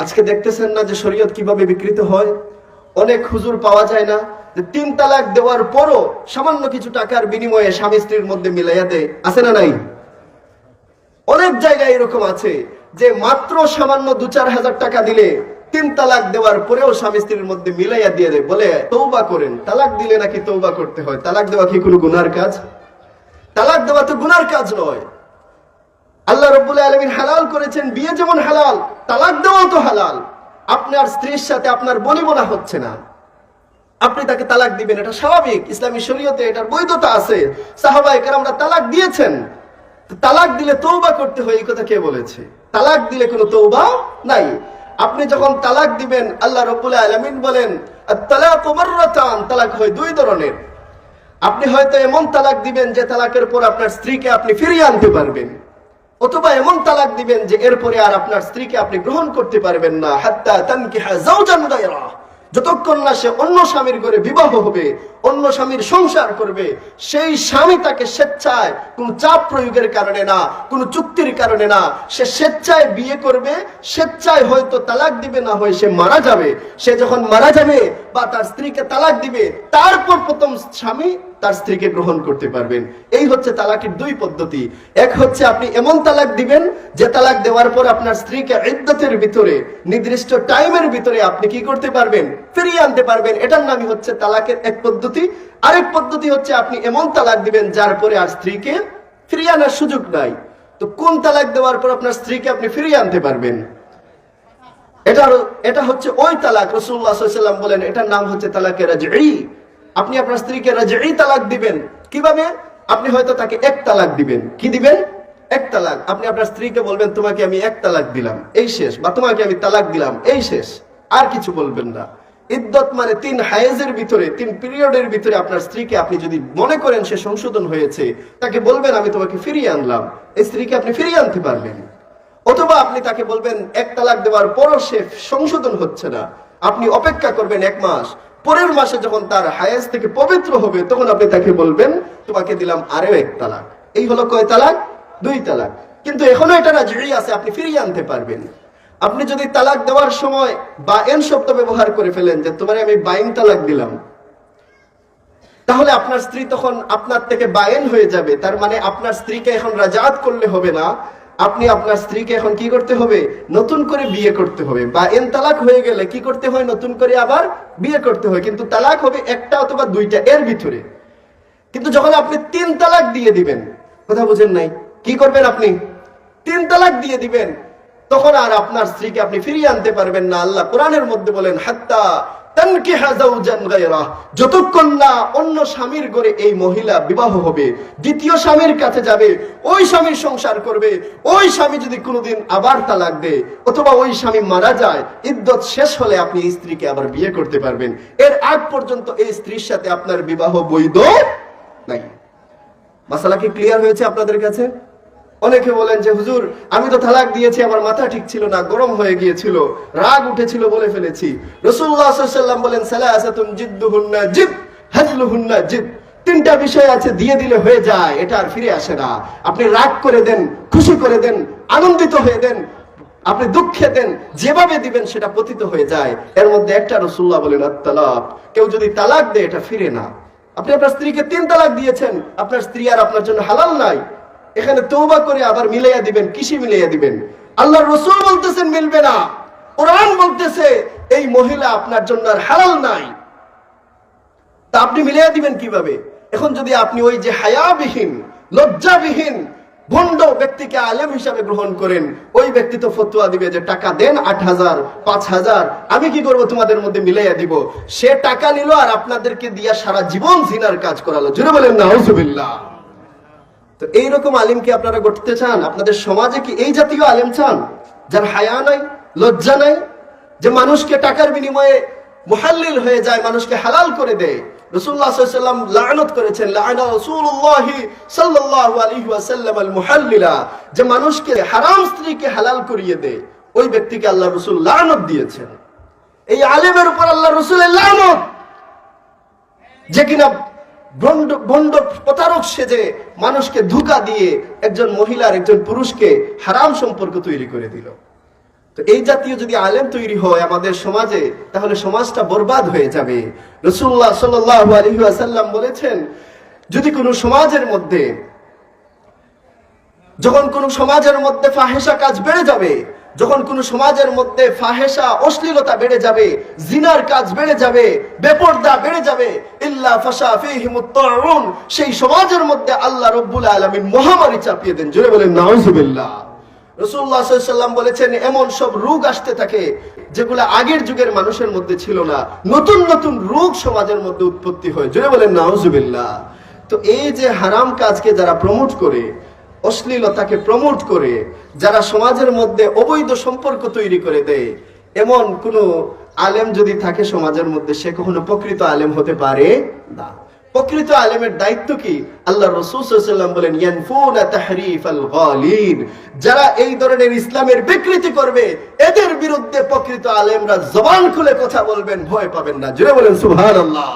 আজকে দেখতেছেন না যে শরীয়ত কীভাবে বিকৃত হয়? অনেক হুজুর পাওয়া যায় না যে তিন তালাক দেওয়ার পরও সামান্য কিছু টাকার বিনিময়ে স্বামী স্ত্রীর মধ্যে মিলাইয়া দেয়। আছে না নাই? অনেক জায়গায় এরকম আছে যে মাত্র সামান্য দু চার হাজার টাকা দিলে তিন তালাক দেওয়ার পরেও স্বামী স্ত্রীর মধ্যে মিলাইয়া দিয়ে দেয়। বলে তৌবা করেন। তালাক দিলে নাকি তৌবা করতে হয়? তালাক দেওয়া কি কোনো গুনার কাজ? তালাক দেওয়া তো গুনার কাজ নয়। আল্লাহ রব্বুল আলমিন হালাল করেছেন, বিয়ে যেমন হালাল, তালাক দেওয়াও তো হালাল। আপনার স্ত্রীর সাথে আপনার বনিবনা হচ্ছে না। আপনি তাকে তালাক দিবেন, এটা স্বাভাবিক। ইসলামী শরীয়তে এটার বৈধতা আছে। সাহাবাই আমরা তালাক দিয়েছেন। তালাক দিলে তৌবা করতে হয়, এই কথা কে বলেছে? তালাক দিলে কোনো তৌবা নাই। আপনি যখন তালাক দিবেন, আল্লাহ রব্বুল আলমিন বলেন তালাক তালাক হয় দুই ধরনের। আপনি হয়তো এমন তালাক দিবেন যে তালাকের পর আপনার স্ত্রীকে আপনি ফিরিয়ে আনতে পারবেন। অথবা এমন তালাক দিবেন যে এরপরে আর আপনার স্ত্রীকে আপনি গ্রহণ করতে পারবেন না। হাত্তা তানকিহা যাওজান গায়রা। যতক্ষণ না সে অন্য স্বামীর ঘরে বিবাহ হবে অন্য স্বামীর সংসার করবে। সেই স্বামী তাকে স্বেচ্ছায় কোন চাপ প্রয়োগের কারণে না, কোন চুক্তির কারণে না, সে স্বেচ্ছায় বিয়ে করবে, স্বেচ্ছায় হয়তো তালাক দিবে, না হয় সে মারা যাবে। সে যখন মারা যাবে বা তার স্ত্রীকে তালাক দিবে, তারপর প্রথম স্বামী তার স্ত্রীকে গ্রহণ করতে পারবেন। এই হচ্ছে তালাকের দুই পদ্ধতি। এক হচ্ছে আপনি এমন তালাক দিবেন, যে তালাক দেওয়ার পর আপনার স্ত্রীকে ইদ্যতের ভিতরে, নির্দিষ্ট টাইমের ভিতরে আপনি কি করতে পারবেন? ফিরিয়ে আনতে পারবেন। এটার নামই হচ্ছে তালাকের এক পদ্ধতি। আরেক পদ্ধতি হচ্ছে আপনি এমন তালাক দিবেন যার পরে আর স্ত্রীকে ফিরিয়ে আনার সুযোগ নাই। তো কোন তালাক দেওয়ার পর আপনার স্ত্রীকে আপনি ফিরিয়ে আনতে পারবেন? এটা এটা হচ্ছে ওই তালাক। রসুল্লাহ সাল্লাম বলেন, এটার নাম হচ্ছে তালাকের রাজঈ। আপনি আপনার স্ত্রীকে রাজঈ তালাক দিবেন। কীভাবে? আপনি হয়তো তাকে এক তালাক দিবেন। কি দিবেন? এক তালাক। আপনি আপনার স্ত্রীকে বলবেন, তোমাকে আমি এক তালাক দিলাম। এই শেষ। বা, তোমাকে আমি তালাক দিলাম। এই শেষ। আর কিছু বলবেন না। ইদ্যত মানে তিন হায়েজের ভিতরে, তিন পিরিয়ডের ভিতরে আপনার স্ত্রীকে আপনি যদি মনে করেন সে সংশোধন হয়েছে, তাকে বলবেন, আমি তোমাকে ফিরিয়ে আনলাম। এই স্ত্রীকে আপনি ফিরিয়ে আনতে পারবেন অথবা আপনি তাকে বলবেন, এক তালাক দেওয়ার পরও সে সংশোধন হচ্ছে না। আপনি অপেক্ষা করবেন এক মাস। পরের মাসে যখন তার হায়েজ থেকে পবিত্র হবে, তখন আপনি তাকে বলবেন, তোমাকে দিলাম আরও এক তালাক। এই হলো কয় তালাক? দুই তালাক। কিন্তু এখনও এটা রাজি আছে, আপনি ফিরিয়ে আনতে পারবেন। আপনি যদি তালাক দেওয়ার সময় বা এন শব্দ ব্যবহার করে ফেলেন যে তোমার আমি বাইন তালাক দিলাম, তাহলে আপনার স্ত্রী তখন আপনার থেকে বায়েন হয়ে যাবে। তার মানে আপনার স্ত্রীকে এখন রাজাত করলে হবে না। আপনি আপনার স্ত্রীকে এখন কি করতে হবে? নতুন করে বিয়ে করতে হবে। বা এন তালাক হয়ে গেলে কি করতে হয়? নতুন করে আবার বিয়ে করতে হয়। কিন্তু তালাক হবে একটা অথবা দুইটা এর ভিতরে। কিন্তু যখন আপনি তিন তালাক দিয়ে দিবেন, কথা বুঝেন নাই? কি করবেন আপনি? তিন তালাক দিয়ে দিবেন। তখন আর আপনার স্ত্রীকে আপনি ফিরিয়ে আনতে পারবেন না। আল্লাহ কোরআনের মধ্যে বলেন, হাত্তা যতক্ষণ না অন্য স্বামীর এই মহিলা বিবাহ হবে, দ্বিতীয় স্বামীর কাছে যাবে, ওই স্বামীর সংসার করবে, ওই স্বামী যদি কোনোদিন আবার অথবা ওই স্বামী মারা যায়, ইদ্যত শেষ হলে আপনি স্ত্রীকে আবার বিয়ে করতে পারবেন। এর আগ পর্যন্ত এই স্ত্রীর সাথে আপনার বিবাহ বৈধ নাই। মাসালা কি ক্লিয়ার হয়েছে আপনাদের কাছে? অনেকে বলেন যে, হুজুর, আমি তো তালাক দিয়েছি, আমার মাথা ঠিক ছিল না, গরম হয়ে গিয়েছিল, রাগ উঠেছিল বলে ফেলেছি। রসুল্লাহাম বলেন জিদ্দুহুন্না জিদ হাজলুহুন্না জিদ তিনটা বিষয় আছে, দিয়ে দিলে হয়ে যায়, এটা আর ফিরে আসে না। আপনি রাগ করে দেন, খুশি করে দেন, আনন্দিত হয়ে দেন, আপনি দুঃখে দেন, যেভাবে দিবেন সেটা পতিত হয়ে যায়। এর মধ্যে একটা রসুল্লাহ বলেন তালাক কেউ যদি তালাক দেয়, এটা ফিরে না। আপনি আপনার স্ত্রীকে তিন তালাক দিয়েছেন, আপনার স্ত্রী আর আপনার জন্য হালাল নাই। এখানে তৌবা করে আবার মিলাইয়া দিবেন, কিসে মিলাইয়া দিবেন? আল্লাহ রসুল বলতেছেন, মিলবে না। কোরআন বলতেছে, এই মহিলা আপনার জন্য আর হালাল নাই। তা আপনি মিলাইয়া দিবেন কীভাবে? এখন যদি আপনি ওই যে হায়াবিহীন, লজ্জাবিহীন, ভণ্ড ব্যক্তিকে আলেম হিসাবে গ্রহণ করেন, ওই ব্যক্তি তো ফতুয়া দিবে যে, টাকা দেন আট হাজার, পাঁচ হাজার, আমি কি করব তোমাদের মধ্যে মিলাইয়া দিব? সে টাকা নিল আর আপনাদেরকে দিয়া সারা জীবন জিনার কাজ করালো। জুড়ে বলেন না হজুবিল্লাহ তো এইরকম আলিমকে আপনারা গড়তে চান? আপনাদের সমাজে কি এই জাতীয় আলেম চান? যার হায়া নাই, লজ্জা নাই? যে মানুষকে টাকার বিনিময়ে মুহাল্লিল হয়ে যায়, মানুষকে হালাল করে দেয়। হারাম স্ত্রীকে হালাল করিয়ে দেয়। ওই ব্যক্তিকে আল্লাহ রসুল দিয়েছেন। এই আলেমের উপর আল্লাহ যে কিনা প্রতারক সেজে মানুষকে ধোকা দিয়ে একজন মহিলার একজন পুরুষকে হারাম সম্পর্ক তৈরি করে দিল। তো এই জাতীয় যদি আলেম তৈরি হয় আমাদের সমাজে, তাহলে সমাজটা বরবাদ হয়ে যাবে। রসুল্লাহ সাল্লাম বলেছেন, যদি কোনো সমাজের মধ্যে, যখন কোন সমাজের মধ্যে ফাহেসা কাজ বেড়ে যাবে, যখন কোন সমাজের মধ্যে ফাহেসা অশ্লীলতা বেড়ে যাবে, জিনার কাজ বেড়ে যাবে, বেপর্দা বেড়ে যাবে ইল্লা ফাশা সেই সমাজের মধ্যে আল্লাহ আলামিন মহামারী চাপিয়ে দেন। জোরে বলেন, নাউজুবিল্লাহ। বলেছেন, এমন সব রোগ আসতে থাকে যেগুলো আগের যুগের মানুষের মধ্যে ছিল না। নতুন নতুন রোগ সমাজের মধ্যে উৎপত্তি হয়। জোরে বলেন, নাউজুবিল্লাহ। তো এই যে হারাম কাজকে যারা প্রমোট করে, অশ্লীলতাকে প্রমোট করে, যারা সমাজের মধ্যে অবৈধ সম্পর্ক তৈরি করে দেয়, এমন কোন আলেম যদি থাকে সমাজের মধ্যে, সে কখনো প্রকৃত আলেম হতে পারে না। প্রকৃত আলেমের দায়িত্ব কি? আল্লাহ রসুলাম বলেন যারা এই ধরনের ইসলামের বিকৃতি করবে, এদের বিরুদ্ধে প্রকৃত আলেমরা জবান খুলে কথা বলবেন, ভয় পাবেন না। জুড়ে বলেন, সুবহানাল্লাহ।